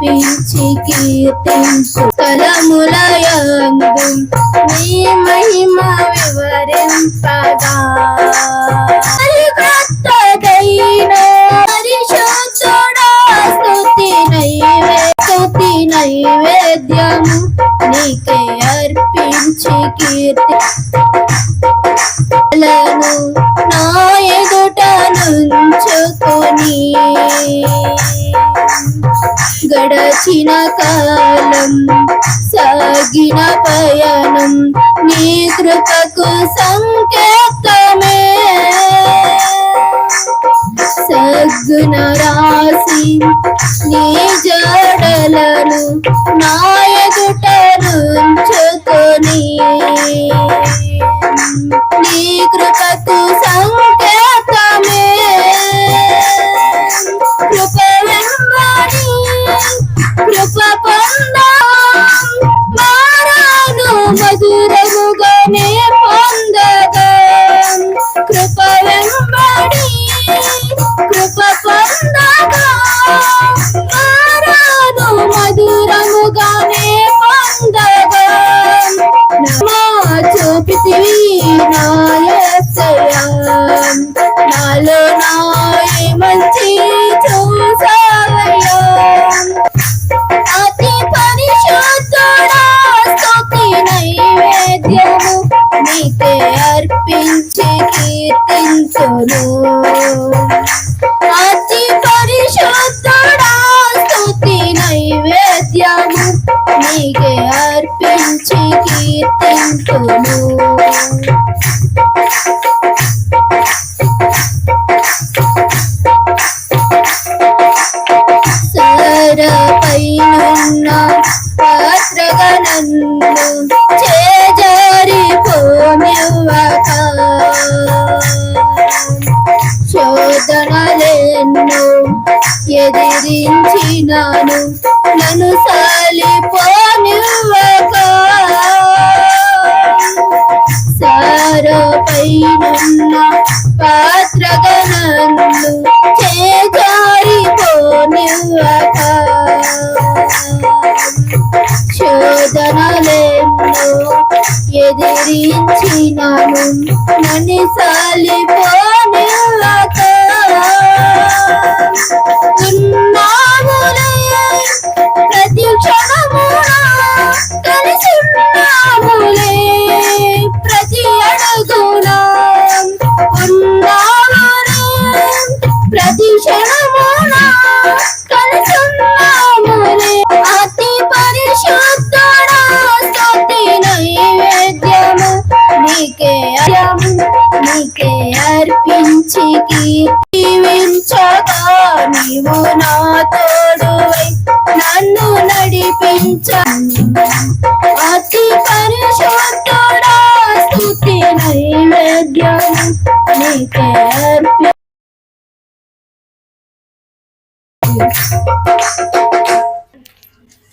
అర్పించి కీర్తించు. కలములయందు నీ మహిమ వివరింపగా. కొత్తదైన పరిశుద్ధుడా స్తుతి నైవే స్తుతి నైవేద్యము నీకే అర్పించి కీర్తి. గడిచిన కాలం సాగిన పయనం. నీ కృపకు సంకేతమే. సగ్గున రాసి నీ జడలను నా కీర్తించును పాత్రగా నన్ను చేజారి పోనివ్వక శోధనలెన్నో ఎదిరించినాను. నన్ను సాలిపోనివ్వక. సారపైనున్న పాత్రగా నన్ను చేజారిపోనివ్వక శోధనలెన్నో ఎదిరించినాను నన్ను సాలిపోనివ్వక ఉన్నాములే ప్రతి క్షణమునా కలిసి ఉన్నాములే ప్రతి అడుగు నీవు నా తోడువై నన్ను నడిపించ. అతి పరిశుద్ధుడా స్తుతి నైవేద్యము నీకే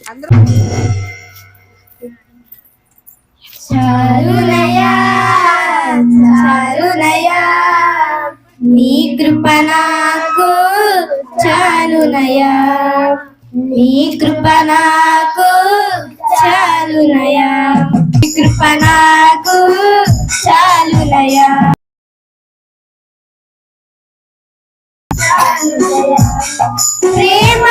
అర్పి. చారునయా చాలునయా నీ కృపనా? చాలునయా నీ కృప నాకు చాలునయా నీ కృప నాకు చాలునయా ప్రేమ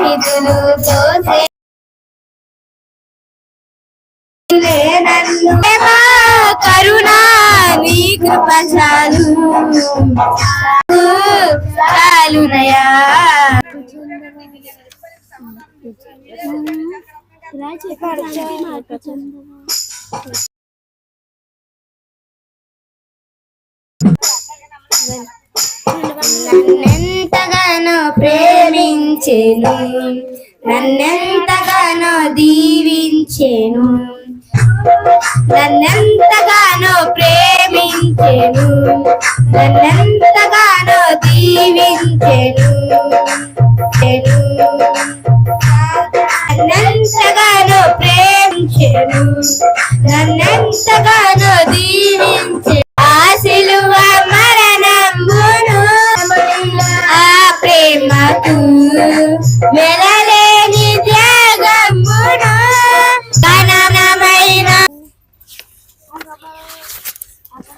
స్నేహితులుతో లే నన్ను ప్రేమ, కరుణ నీ కృప చాలు. చాలునయా. నన్నెంతగానో ప్రేమించెను నన్నెంతగానో దీవించెను నన్నెంతగానో ప్రేమించెను నన్నెంతగానో దీవించెను నన్నెంతగానో ప్రేమించెను నన్నెంతగానో